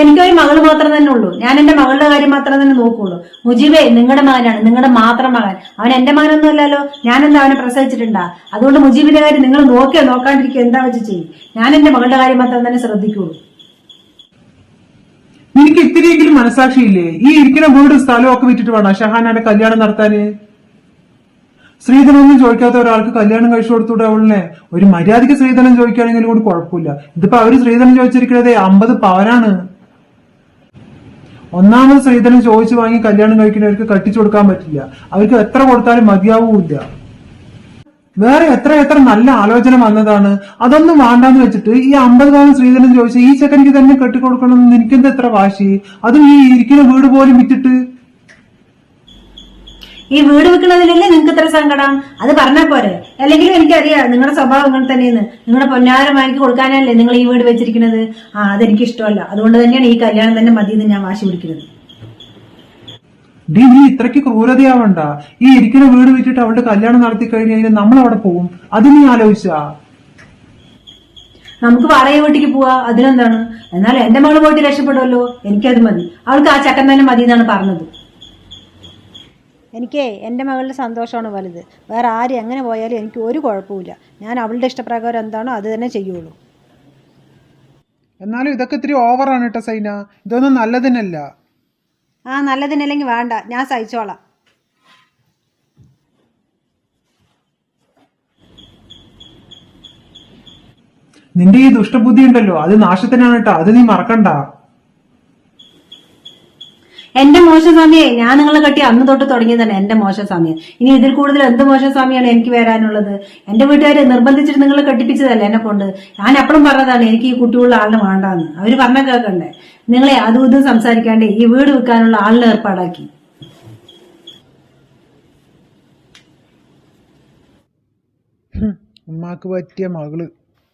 എനിക്കൊരു മകൾ മാത്രം തന്നെ ഉള്ളൂ. ഞാൻ എന്റെ മകളുടെ കാര്യം മാത്രം തന്നെ നോക്കുള്ളൂ. മുജീബേ നിങ്ങളുടെ മകനാണ്. നിങ്ങളുടെ മാത്രം മകൻ. അവൻ എന്റെ മകനൊന്നും അല്ലല്ലോ എന്താ അവനെ പ്രസവിച്ചിട്ടുണ്ടാ? അതുകൊണ്ട് മുജീബിന്റെ കാര്യം നിങ്ങൾ നോക്കിയോ നോക്കാണ്ടിരിക്കുക എന്താ വെച്ച് ചെയ്യും. ഞാൻ എന്റെ മകളുടെ കാര്യം മാത്രം തന്നെ ശ്രദ്ധിക്കുള്ളൂ. നിനക്ക് ഇത്തിരിയെങ്കിലും മനസാക്ഷിയില്ലേ ഈ ഇരിക്കുന്ന വീട് സ്ഥലമൊക്കെ വിറ്റിട്ട് വേണം? ഷഹാനാന്റെ കല്യാണം നടത്താന്? സ്ത്രീധനൊന്നും ചോദിക്കാത്ത ഒരാൾക്ക് കല്യാണം കഴിച്ചു കൊടുത്തൂടെ അവളിനെ? ഒരു മര്യാദയ്ക്ക് സ്ത്രീധനം ചോദിക്കുകയാണെങ്കിൽ കൂടി കുഴപ്പമില്ല. ഇതിപ്പോ അവർ സ്ത്രീധനം ചോദിച്ചിരിക്കുന്നത് അമ്പത് പവനാണ്. ഒന്നാമത് സ്ത്രീധനം ചോദിച്ചു വാങ്ങി കല്യാണം കഴിക്കുന്നവർക്ക് കട്ടിച്ചു കൊടുക്കാൻ പറ്റില്ല. അവർക്ക് എത്ര കൊടുത്താലും മതിയാവൂല്ല. വേറെ എത്ര എത്ര നല്ല ആലോചന വന്നതാണ്. അതൊന്നും വേണ്ടാന്ന് വെച്ചിട്ട് ഈ അമ്പത് പവൻ സ്ത്രീധനം ചോദിച്ച ഈ ചെക്കനിക്ക് തന്നെ കെട്ടിക്കൊടുക്കണം എന്ന് എനിക്കെന്താ എത്ര വാശി? അതും ഈ ഇരിക്കുന്ന വീട് പോലും വിറ്റിട്ട് ഈ വീട് വെക്കുന്നതിലല്ലേ നിങ്ങൾക്ക് ഇത്ര സങ്കടം? അത് പറഞ്ഞാൽ പോരെ. അല്ലെങ്കിലും എനിക്കറിയാം നിങ്ങളുടെ സ്വഭാവം ഇങ്ങനെ തന്നെയെന്ന്. നിങ്ങളുടെ പൊന്നാരം വാങ്ങി കൊടുക്കാനല്ലേ നിങ്ങൾ ഈ വീട് വെച്ചിരിക്കുന്നത്? ആ അതെനിക്ക് ഇഷ്ടമല്ല. അതുകൊണ്ട് തന്നെയാണ് ഈ കല്യാണം തന്നെ മതിയെന്ന് ഞാൻ വാശി പിടിക്കുന്നത്. ഡി നീ ഇത്രയ്ക്ക് ക്രൂരതയാവണ്ട. ഈ ഇരിക്കുന്ന വീട് വെച്ചിട്ട് അവളുടെ കല്യാണം നടത്തി കഴിഞ്ഞ് കഴിഞ്ഞാൽ നമ്മൾ അവിടെ പോകും. അത് നീ ആലോചിച്ചാ? നമുക്ക് വാടക വീട്ടിക്ക് പോവാ. അതിനെന്താണ്? എന്നാൽ എന്റെ മകൾ പോയിട്ട് രക്ഷപ്പെടുമല്ലോ എനിക്കത് മതി. അവൾക്ക് ആ ചക്കൻ തന്നെ മതി എന്നാണ് പറഞ്ഞത്. എനിക്കേ എന്റെ മകളുടെ സന്തോഷമാണ് വലുത്. വേറെ ആര് എങ്ങനെ പോയാലും എനിക്ക് ഒരു കുഴപ്പമില്ല ഞാൻ അവളുടെ ഇഷ്ടപ്രകാരം എന്താണോ അത് തന്നെ ചെയ്യുള്ളൂ. എന്നാലും ഇതൊക്കെ ഇത്തിരി ഓവറാണ് കേട്ടോ സൈന. ഇതൊന്നും നല്ലതിനല്ല. ആ നല്ലതിനല്ലെങ്കിൽ വേണ്ട. ഞാൻ സഹിച്ചോളാം. നിന്റെ ഈ ദുഷ്ടബുദ്ധി ഉണ്ടല്ലോ. അത് നാശത്തിനാണ് കേട്ടോ. അത് നീ മറക്കണ്ട. എന്റെ മോശം സമയേ ഞാൻ നിങ്ങളെ കെട്ടി അന്ന് തൊട്ട് തുടങ്ങിയതാണ് എന്റെ മോശം സമയം ഇനി ഇതിൽ കൂടുതൽ എന്ത് മോശം സമയമാണ് എനിക്ക് വരാനുള്ളത്? എന്റെ വീട്ടുകാരെ നിർബന്ധിച്ചിട്ട് നിങ്ങളെ കെട്ടിപ്പിച്ചതല്ല എന്നെ കൊണ്ട്? ഞാൻ എപ്പോഴും പറഞ്ഞതാണ് എനിക്ക് ഈ കുട്ടികളുടെ ആളിനെ വേണ്ടാന്ന്. അവർ പറഞ്ഞ കേൾക്കണ്ടേ? നിങ്ങളെ അതും ഇതും സംസാരിക്കാണ്ട് ഈ വീട് വെക്കാനുള്ള ആളിനെ ഏർപ്പാടാക്കി. ഉമ്മാക്ക് പറ്റിയ മകൾ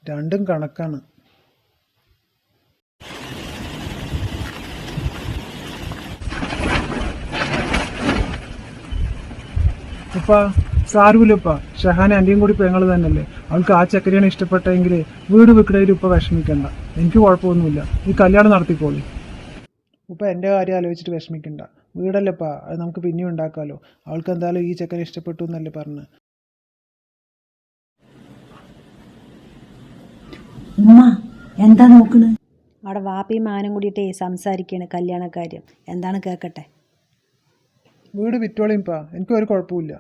രണ്ടും കണക്കാണ്. ഉപ്പ സാരൂലപ്പ ഷഹാൻ എന്റെയും കൂടി പെങ്ങൾ തന്നെയല്ലേ. അവൾക്ക് ആ ചക്കരയാണ് ഇഷ്ടപ്പെട്ടെങ്കിൽ വീട് വെക്കണതിൽ ഉപ്പ വിഷമിക്കണ്ട. എനിക്ക് കുഴപ്പമൊന്നുമില്ല. ഈ കല്യാണം നടത്തിക്കോളി. ഉപ്പ എന്റെ കാര്യം ആലോചിച്ചിട്ട് വിഷമിക്കണ്ട. വീടല്ലപ്പാ അത് നമുക്ക് പിന്നെയും ഉണ്ടാക്കാമല്ലോ അവൾക്ക് എന്തായാലും ഈ ചക്കര ഇഷ്ടപ്പെട്ടു എന്നല്ലേ പറഞ്ഞു. ഉമ്മ എന്താ നോക്കണ്? അവിടെ വാപ്പിയും മാനും കൂടിയിട്ടേ കല്യാണ കാര്യം. എന്താണ് കേൾക്കട്ടെ വീട് വിറ്റോളിയുംപ്പാ എനിക്ക് ഒരു കുഴപ്പമില്ല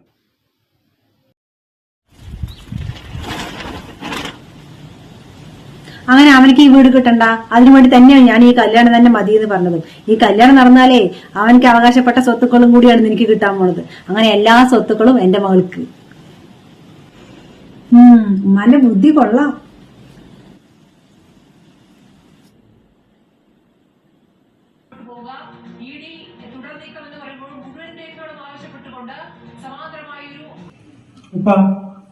അങ്ങനെ അവനക്ക് ഈ വീട് കിട്ടണ്ട. അതിനു വേണ്ടി തന്നെയാണ് ഞാൻ ഈ കല്യാണം തന്നെ മതി എന്ന് പറഞ്ഞതും. ഈ കല്യാണം നടന്നാലേ അവനക്ക് അവകാശപ്പെട്ട സ്വത്തുക്കളും കൂടിയാണ് എനിക്ക് കിട്ടാൻ പോണത്. അങ്ങനെ എല്ലാ സ്വത്തുക്കളും എന്റെ മകൾക്ക്. ഉം ഉമ്മാന്റെ ബുദ്ധി കൊള്ളാം. ഉപ്പ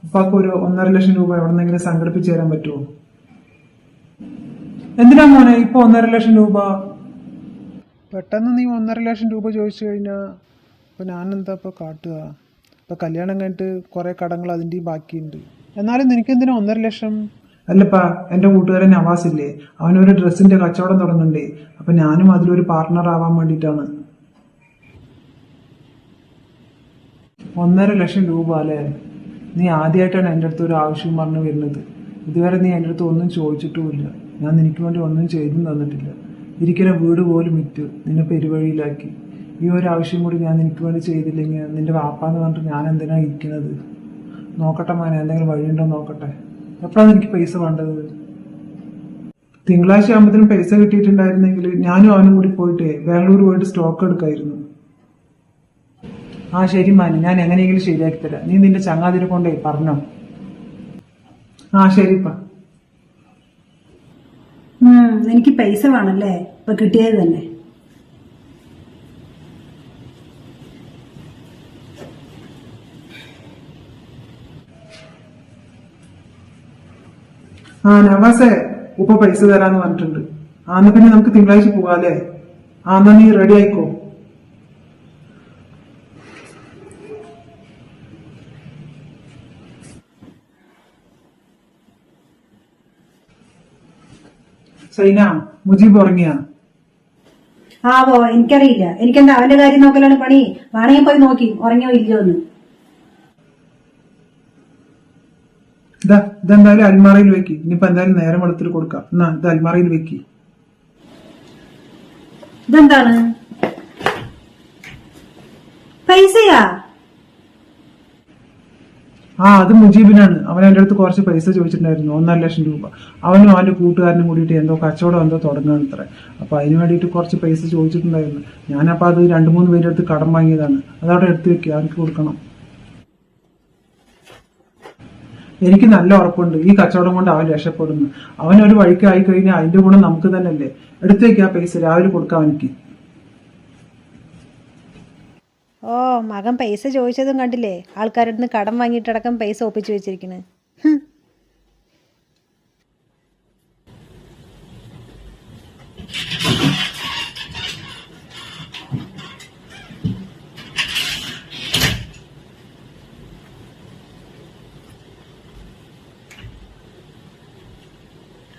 ഉപ്പാക്ക് ഒരു ഒന്നര ലക്ഷം രൂപ എവിടെന്നെങ്കിലും സംഘടിപ്പിച്ചു തരാൻ പറ്റുമോ എന്തിനാ മോനെ ഇപ്പൊ ഒന്നര ലക്ഷം രൂപ? പെട്ടെന്ന് നീ ഒന്നര ലക്ഷം രൂപ ചോദിച്ചു കഴിഞ്ഞാ ഇപ്പൊ ഞാൻ എന്താ ഇപ്പൊ കാട്ടുക? ഇപ്പൊ കല്യാണം കഴിഞ്ഞിട്ട് കൊറേ കടങ്ങൾ അതിന്റെയും ബാക്കിയുണ്ട്. എന്നാലും നിനക്കെന്തിനാ ഒന്നര ലക്ഷം? അല്ലപ്പാ എന്റെ കൂട്ടുകാരൻ നവാസ് ഇല്ലേ? അവനൊരു ഡ്രസ്സിന്റെ കച്ചവടം തുടങ്ങണ്ടേ അപ്പൊ ഞാനും അതിലൊരു പാർട്ട്ണർ ആവാൻ വേണ്ടിയിട്ടാണ്. ഒന്നര ലക്ഷം രൂപ അല്ലേ? നീ ആദ്യമായിട്ടാണ് എന്റെ അടുത്ത് ഒരു ആവശ്യം പറഞ്ഞു വരുന്നത്. ഇതുവരെ നീ എന്റെ അടുത്ത് ഒന്നും ചോദിച്ചിട്ടുമില്ല. ഞാൻ നിനക്ക് വേണ്ടി ഒന്നും ചെയ്തും തന്നിട്ടില്ല. ഇരിക്കുന്ന വീട് പോലും വിറ്റ് നിന്നെ പെരുവഴിയിലാക്കി. ഈ ഒരു ആവശ്യം കൂടി ഞാൻ നിനക്ക് വേണ്ടി ചെയ്തില്ലെങ്കിൽ നിന്റെ വാപ്പാന്ന് പറഞ്ഞിട്ട് ഞാൻ എന്തിനാ ഇരിക്കുന്നത്? നോക്കട്ടെ മോനെ എന്തെങ്കിലും വഴിയുണ്ടോ നോക്കട്ടെ. എപ്പോഴാണ് എനിക്ക് പൈസ വേണ്ടത്? തിങ്കളാഴ്ച ആകുമ്പോഴത്തേനും പൈസ കിട്ടിയിട്ടുണ്ടായിരുന്നെങ്കിൽ ഞാനും അവനും കൂടി പോയിട്ട് ബാംഗ്ലൂർ പോയിട്ട് സ്റ്റോക്ക് എടുക്കായിരുന്നു. ആ ശരി മാനി ഞാൻ എങ്ങനെയെങ്കിലും ശരിയാക്കി തരാം. നീ നിന്റെ ചങ്ങാതിരെ കൊണ്ടേ പറഞ്ഞോ. ആ ശരിപ്പാ എനിക്ക് പൈസ വേണല്ലേ? ഇപ്പൊ കിട്ടിയത് തന്നെ. ആ നവാസേ ഉപ്പ പൈസ തരാന്ന് പറഞ്ഞിട്ടുണ്ട്. ആന്ന് പിന്നെ നമുക്ക് തിങ്കളാഴ്ച പോകാല്ലേ ആന്ന എന്നാ നീ റെഡി ആയിക്കോ? സൈന മുജീബ് ഉറങ്ങിയ? ആവോ എനിക്കറിയില്ല. എനിക്കെന്താ അവന്റെ കാര്യം നോക്കലാണ് പണി? വേണമെങ്കിൽ പോയി നോക്കി ഉറങ്ങിയോ ഇല്ലയോ എന്ന്. ഇതാ ഇതെന്തായാലും അൽമാറയിൽ വെക്ക്. ഇനിയിപ്പോ എന്തായാലും നേരം വെളുത്തിൽ കൊടുക്കാം. എന്നാ ഇത് അൽമാറയിൽ വെക്ക്. ഇതെന്താണ്? പൈസയാ? ആ അത് മുജീബിനാണ്. അവൻ എന്റെ അടുത്ത് കുറച്ച് പൈസ ചോദിച്ചിട്ടുണ്ടായിരുന്നു ഒന്നര ലക്ഷം രൂപ. അവനും അവന്റെ കൂട്ടുകാരനും കൂടിയിട്ട് എന്തോ കച്ചവടം എന്തോ തുടങ്ങുകയാണ് ഇത്ര അപ്പൊ അതിന് വേണ്ടിയിട്ട് കുറച്ച് പൈസ ചോദിച്ചിട്ടുണ്ടായിരുന്നു. ഞാനപ്പോ അത് രണ്ട് മൂന്ന് പേരുടെ അടുത്ത് കടം വാങ്ങിയതാണ്. അതവിടെ എടുത്ത് വെക്കുക അവർക്ക് കൊടുക്കണം. എനിക്ക് നല്ല ഉറപ്പുണ്ട് ഈ കച്ചവടം കൊണ്ട് അവൻ രക്ഷപ്പെടുന്നു. അവനൊരു വഴിക്കായി വഴിക്ക് കഴിഞ്ഞാൽ അതിന്റെ ഗുണം നമുക്ക് തന്നെയല്ലേ. എടുത്തു വെക്കുക പൈസ രാവിലെ കൊടുക്കാം എനിക്ക് ഓ മകൻ പൈസ ചോദിച്ചതും കണ്ടില്ലേ? ആൾക്കാരുടെ നിന്ന് കടം വാങ്ങിയിട്ടടക്കം പൈസ ഒപ്പിച്ചു.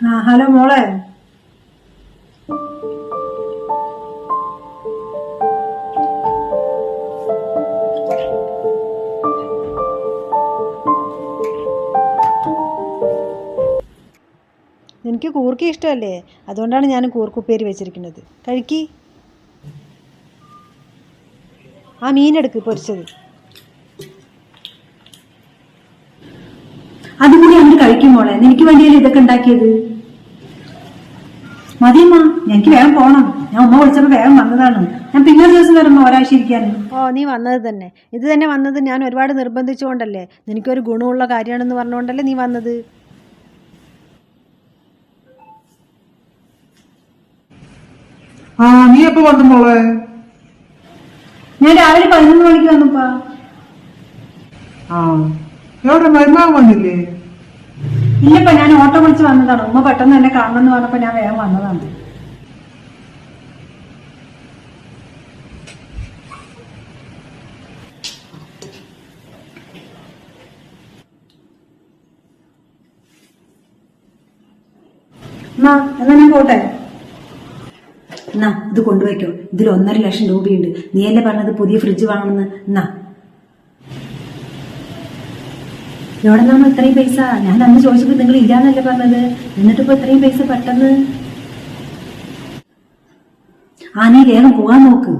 ആ ഹലോ മോളെ. എനിക്ക് കൂർക്ക ഇഷ്ടമല്ലേ? അതുകൊണ്ടാണ് ഞാൻ കൂർക്കുപ്പേരി വെച്ചിരിക്കുന്നത്. കഴിക്കി. ആ മീനെടുക്ക് പൊരിച്ചത്. അതും കൂടി അങ്ങോട്ട് കഴിക്കും മോളെ. എനിക്ക് വേണ്ടിയല്ലേ ഇതൊക്കെ ഉണ്ടാക്കിയത്? മതിയമ്മ എനിക്ക് വേഗം പോണം. ഞാൻ ഉമ്മ വിളിച്ചപ്പോ വേഗം വന്നതാണ്. ഞാൻ പിന്നെ ദിവസം വരുമ്പോ ഒരാഴ്ച ഇരിക്കാനും ഓ നീ വന്നത് തന്നെ. ഇത് തന്നെ വന്നത് ഞാൻ ഒരുപാട് നിർബന്ധിച്ചുകൊണ്ടല്ലേ? നിനക്കൊരു ഗുണമുള്ള കാര്യമാണെന്ന് പറഞ്ഞുകൊണ്ടല്ലേ നീ വന്നത്? ആ നീ എപ്പോ വന്നു മോളെ? ഞാൻ രാവിലെ പതിനൊന്ന് മണിക്ക് വന്നപ്പാ. ആ എവിടെ മരുമാൻ വന്നില്ലേ? ഇല്ലപ്പ ഞാൻ ഓട്ടോ വിളിച്ച് വന്നതാണ്. ഉമ്മ പെട്ടെന്ന് എന്നെ കാണണമെന്ന് പറഞ്ഞപ്പോ ഞാൻ വേഗം വന്നതാണ്. എന്നാ എന്നാ ഞാൻ പോട്ടെ? എന്നാ ഇത് കൊണ്ടുവയ്ക്കോ ഇതിൽ ഒന്നര ലക്ഷം രൂപയുണ്ട്. നീ എന്നെ പറഞ്ഞത് പുതിയ ഫ്രിഡ്ജ് വാങ്ങണമെന്ന്? എന്നാ എവിടെ നമ്മൾ ഇത്രയും പൈസ? ഞാൻ അന്ന് ചോദിച്ചപ്പോ നിങ്ങൾ ഇല്ലാന്നല്ലേ പറഞ്ഞത്. എന്നിട്ടിപ്പോ ഇത്രയും പൈസ പെട്ടെന്ന്? ആ നീ വേഗം പോവാൻ നോക്ക്.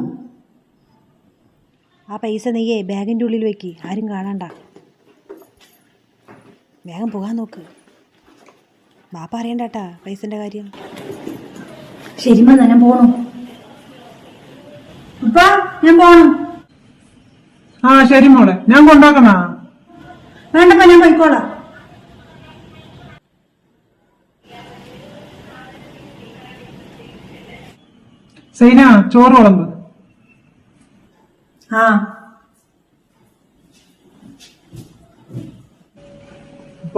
ആ പൈസ നീയേ ബാഗിന്റെ ഉള്ളിൽ വെക്ക്. ആരും കാണണ്ട. വേഗം പോകാൻ നോക്ക്. ബാപ്പ അറിയണ്ടാട്ടാ പൈസന്റെ കാര്യം. ശരിമ്മ ഞാൻ പോണു. ഉപ്പ ഞാൻ പോണു. ആ ശരി മോളെ. ഞാൻ കൊണ്ടാക്കണ വേണ്ടപ്പ ഞാൻ പോയിക്കോളാം. സൈന ചോറ് വിളമ്പ് ആ. അപ്പ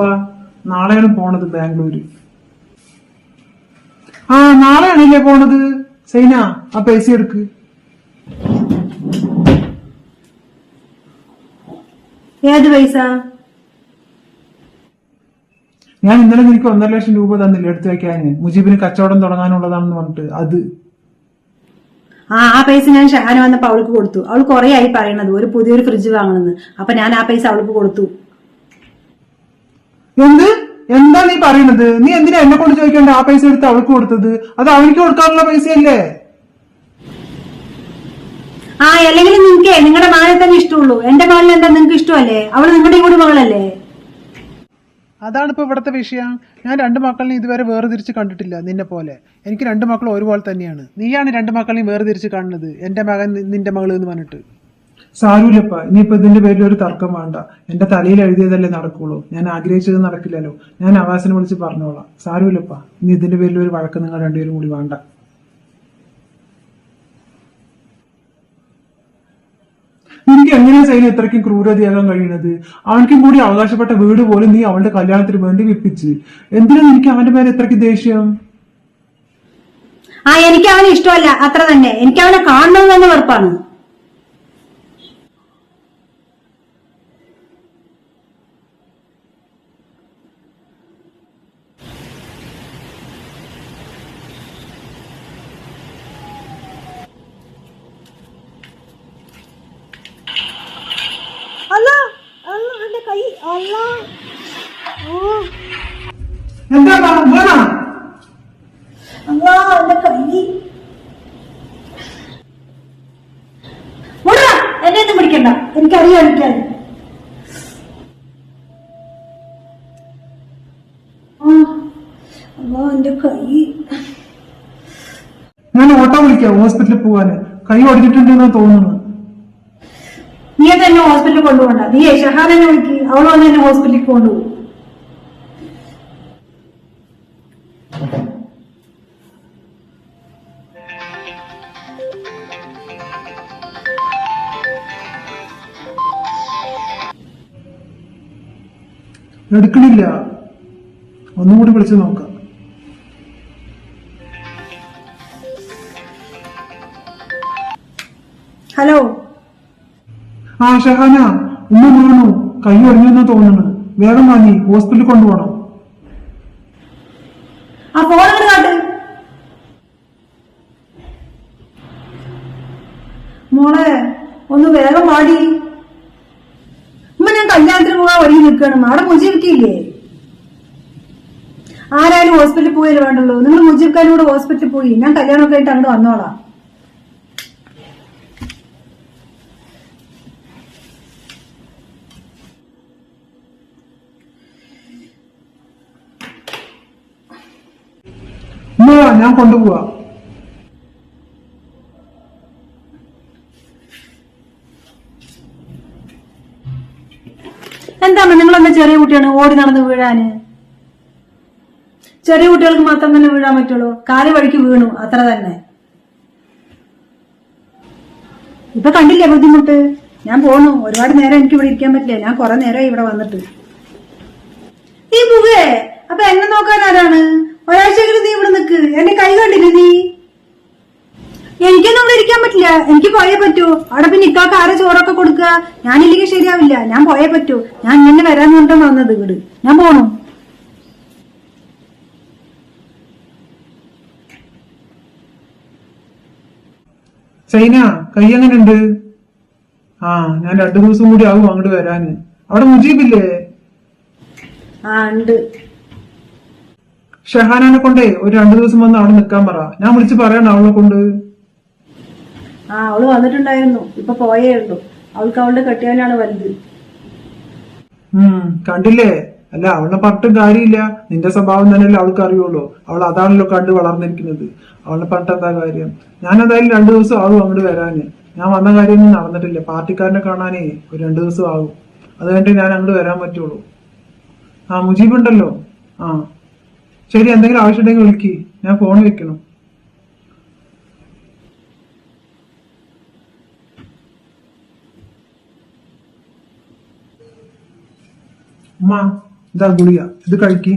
നാളെയാണ് പോണത് ബാംഗ്ലൂര്. ആ നാളെയാണല്ലേ പോണത്? സൈന ആ പൈസ എടുക്ക്. ഏത് പൈസ? ഞാൻ ഇന്നലെ നിനക്ക് ഒന്നര ലക്ഷം രൂപ തന്നില്ല എടുത്തു വെക്കാന് മുജീബിന് കച്ചവടം തുടങ്ങാനുള്ളതാണെന്ന് പറഞ്ഞിട്ട്. അത്. ആ ആ പൈസ ഞാൻ ഷഹാന വന്നപ്പോ അവൾക്ക് കൊടുത്തു. അവൾ കുറെ ആയി പറയണത്. ഒരു പുതിയൊരു ഫ്രിഡ്ജ് വാങ്ങണമെന്ന് അപ്പൊ ഞാൻ ആ പൈസ അവൾക്ക് കൊടുത്തു. എന്ത്? എന്താ നീ പറയുന്നത്? നീ എന്തിനാ എന്നെ കൊണ്ട് ചോദിക്കേണ്ട ആ പൈസ എടുത്ത് അവൾക്ക് കൊടുത്തത്? അത് അവൾക്ക് കൊടുക്കാനുള്ള പൈസയല്ലേ? ആ അല്ലെങ്കിൽ നിങ്ങൾക്ക് നിങ്ങളുടെ മകളെ തന്നെ ഇഷ്ടമുള്ളൂ. എന്റെ മകളിൽ എന്താ നിങ്ങൾക്ക് ഇഷ്ടമല്ലേ? അവൾ നിങ്ങളുടെ കൂടി മകളല്ലേ? അതാണ് ഇപ്പൊ ഇവിടുത്തെ വിഷയം. ഞാൻ രണ്ട് മക്കളിനെ ഇതുവരെ വേർതിരിച്ച് കണ്ടിട്ടില്ല നിന്നെ പോലെ. എനിക്ക് രണ്ട് മക്കളും ഒരുപോലെ തന്നെയാണ്. നീയാണ് രണ്ട് മക്കളെയും വേർതിരിച്ച് കാണുന്നത്. എന്റെ മകൻ നിന്റെ മകൾ എന്ന് പറഞ്ഞിട്ട്. സാരൂലപ്പ ഇനിയിപ്പോ ഇതിന്റെ പേരിൽ ഒരു തർക്കം വേണ്ട. എന്റെ തലയിൽ എഴുതിയതല്ലേ നടക്കുള്ളൂ. ഞാൻ ആഗ്രഹിച്ചത് നടക്കില്ലല്ലോ. ഞാൻ ആവാസിനെ വിളിച്ച് പറഞ്ഞോളാം. സാരൂലപ്പ ഇനി ഇതിന്റെ പേരിൽ ഒരു വഴക്ക് നിങ്ങൾ രണ്ടുപേരും കൂടി വേണ്ട. നിനക്ക് എങ്ങനെയാ സൈന ഇത്രയ്ക്കും ക്രൂരതയാകാൻ കഴിയുന്നത്? അവനക്കും കൂടി അവകാശപ്പെട്ട വീട് പോലും നീ അവന്റെ കല്യാണത്തിന് വേണ്ടി വിപ്പിച്ച്. എന്തിനാ നിനക്ക് അവന്റെ പേര് ഇത്രയ്ക്ക് ദേഷ്യം? ആ എനിക്ക് അവനെ ഇഷ്ടമല്ല. അത്ര തന്നെ. എനിക്ക് അവനെ കാണണമെന്ന് തന്നെ വെറുപ്പാണ്. എന്താ വേണ അല്ലാ എന്റെ കൈ. എന്നെ ഒന്നും പിടിക്കണ്ട. എനിക്കറിയാം അല്ലാ എന്റെ കൈ. ഞാൻ ഓട്ടോ വിളിക്കാം ഹോസ്പിറ്റലിൽ പോവാന്. കൈ ഒടിഞ്ഞിട്ടുണ്ടെന്നാ തോന്നുന്നു. നീ അത് എന്നെ ഹോസ്പിറ്റലിൽ കൊണ്ടുപോകണ്ട നീ ഷഹാനെ വിളിക്ക്. അവൾ വന്ന് എന്നെ ഹോസ്പിറ്റലിൽ കൊണ്ടുപോകും. എടുക്കണില്ല. ഒന്നുകൂടി വിളിച്ചു നോക്കാം. ഹലോ ആ ഷഹാന ഉമ്മ വീണു കൈ ഒടിഞ്ഞെന്നാ തോന്നുന്നു വേഗം വാങ്ങി ഹോസ്പിറ്റലിൽ കൊണ്ടുപോകണം. മോളെ ഒന്ന് വേഗം വാടി. ഉമ്മ ഞാൻ കല്യാണത്തിന് പോകാൻ ഒരുങ്ങി നിൽക്കണം അവിടെ മുജീവിക്കില്ലേ ആരായാലും ഹോസ്പിറ്റലിൽ പോയാലും വേണ്ടല്ലോ നിങ്ങൾ മുജീബ്ക്കാരും കൂടെ ഹോസ്പിറ്റലിൽ പോയി. ഞാൻ കല്യാണമൊക്കെ ആയിട്ട് അങ്ങോട്ട് വന്നോളാം ഉമ്മ ഞാൻ കൊണ്ടുപോവാ. എന്താണ് നിങ്ങൾ നിങ്ങളെന്താ ചെറിയ കുട്ടിയാണ് ഓടി നടന്ന് വീഴാന്? ചെറിയ കുട്ടികൾക്ക് മാത്രം തന്നെ വീഴാൻ പറ്റുള്ളൂ. കാൽ വഴിക്ക് വീണു അത്ര തന്നെ. ഇപ്പൊ കണ്ടില്ലേ ബുദ്ധിമുട്ട്? ഞാൻ പോന്നു. ഒരുപാട് നേരം എനിക്ക് ഇവിടെ ഇരിക്കാൻ പറ്റില്ല. ഞാൻ കുറെ നേരം ഇവിടെ വന്നിട്ട്. ഈ പോവേ അപ്പൊ എന്നെ നോക്കാൻ ആരാണ്? ഒരാഴ്ചയെങ്കിലും നീ ഇവിടെ നിൽക്ക് എന്റെ കൈ കണ്ടില്ലേ നീ? എനിക്കൊന്നും ഇവിടെ ഇരിക്കാൻ പറ്റില്ല. എനിക്ക് പോയേ പറ്റൂ. അവിടെ പിന്നെ ഇക്കാക്ക് ആരെ ചോറൊക്കെ കൊടുക്കുക ഞാനില്ലെങ്കിൽ ശരിയാവില്ല. ഞാൻ പോയേ പറ്റൂ. ഞാൻ ഇങ്ങനെ വരാൻ കൊണ്ടാണ് വന്നത് വീട് ഞാൻ പോണു. ചൈന കൈ എങ്ങനെയുണ്ട് ആ ഞാൻ രണ്ടു ദിവസം കൂടി ആകും അങ്ങോട്ട് വരാന്. അവിടെ മുജീബില്ലേ ആ ഉണ്ട്. ഷഹാനെ കൊണ്ടേ ഒരു രണ്ടു ദിവസം വന്ന് അവിടെ നിൽക്കാൻ പറ. ഞാൻ വിളിച്ചു പറയണ അവളെ കൊണ്ട്. ആ അവൾ വന്നിട്ടുണ്ടായിരുന്നു. ഇപ്പൊ പോയേ ഉള്ളൂ. അവൾക്ക് അവളുടെ കെട്ടിയവനാണ് വലുത്. ഉം കണ്ടില്ലേ? അല്ല അവളെ പറഞ്ഞിട്ടും കാര്യമില്ല. നിന്റെ സ്വഭാവം തന്നെയല്ലേ അവൾക്ക് അറിയുള്ളൂ. അവൾ അതാണല്ലോ കണ്ട് വളർന്നിരിക്കുന്നത്. അവളെ പറഞ്ഞിട്ട് എന്താ കാര്യം? ഞാൻ എന്തായാലും രണ്ടു ദിവസം ആവും അങ്ങോട്ട് വരാന്. ഞാൻ വന്ന കാര്യമൊന്നും നടന്നിട്ടില്ല. പാർട്ടിക്കാരനെ കാണാനേ ഒരു രണ്ടു ദിവസം ആകും അത് കഴിഞ്ഞിട്ട് ഞാൻ അങ്ങോട്ട് വരാൻ പറ്റുള്ളൂ. ആ മുജീബ് ഉണ്ടല്ലോ? ആ. ശരി എന്തെങ്കിലും ആവശ്യമുണ്ടെങ്കിൽ വിളിക്ക്. ഞാൻ ഫോൺ വെക്കണം. ഉമ്മ ഇതാ ഗുളിക. ഇത് കഴിക്ക്.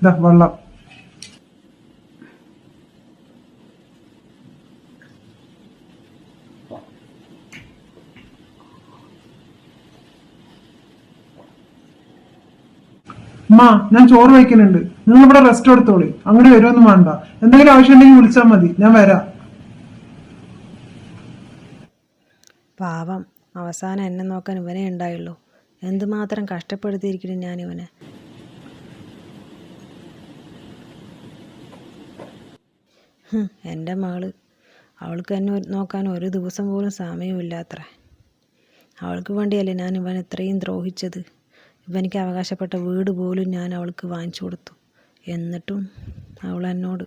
ഇതാ വെള്ളം. ഉമ്മ ഞാൻ ചോറ് വയ്ക്കുന്നുണ്ട് നിങ്ങൾ ഇവിടെ റെസ്റ്റ് എടുത്തോളി. അങ്ങോട്ട് വരുമൊന്നും വേണ്ട. എന്തെങ്കിലും ആവശ്യം ഉണ്ടെങ്കിൽ വിളിച്ചാൽ മതി. ഞാൻ വരാം. പാവം. അവസാനം എന്നെ നോക്കാൻ ഇവനെ ഉണ്ടായുള്ളൂ. എന്തുമാത്രം കഷ്ടപ്പെടുത്തിയിരിക്കുന്നു ഞാൻ ഇവനെ. എന്റെ മകൾ. അവൾക്ക് എന്നെ നോക്കാൻ ഒരു ദിവസം പോലും സമയമില്ലാത്ര. അവൾക്ക് വേണ്ടിയല്ലേ ഞാൻ ഇവൻ ഇത്രയും ദ്രോഹിച്ചത്. ഇവനിക്ക് അവകാശപ്പെട്ട വീട് പോലും ഞാൻ അവൾക്ക് വാങ്ങിച്ചു കൊടുത്തു. എന്നിട്ടും അവൾ എന്നോട്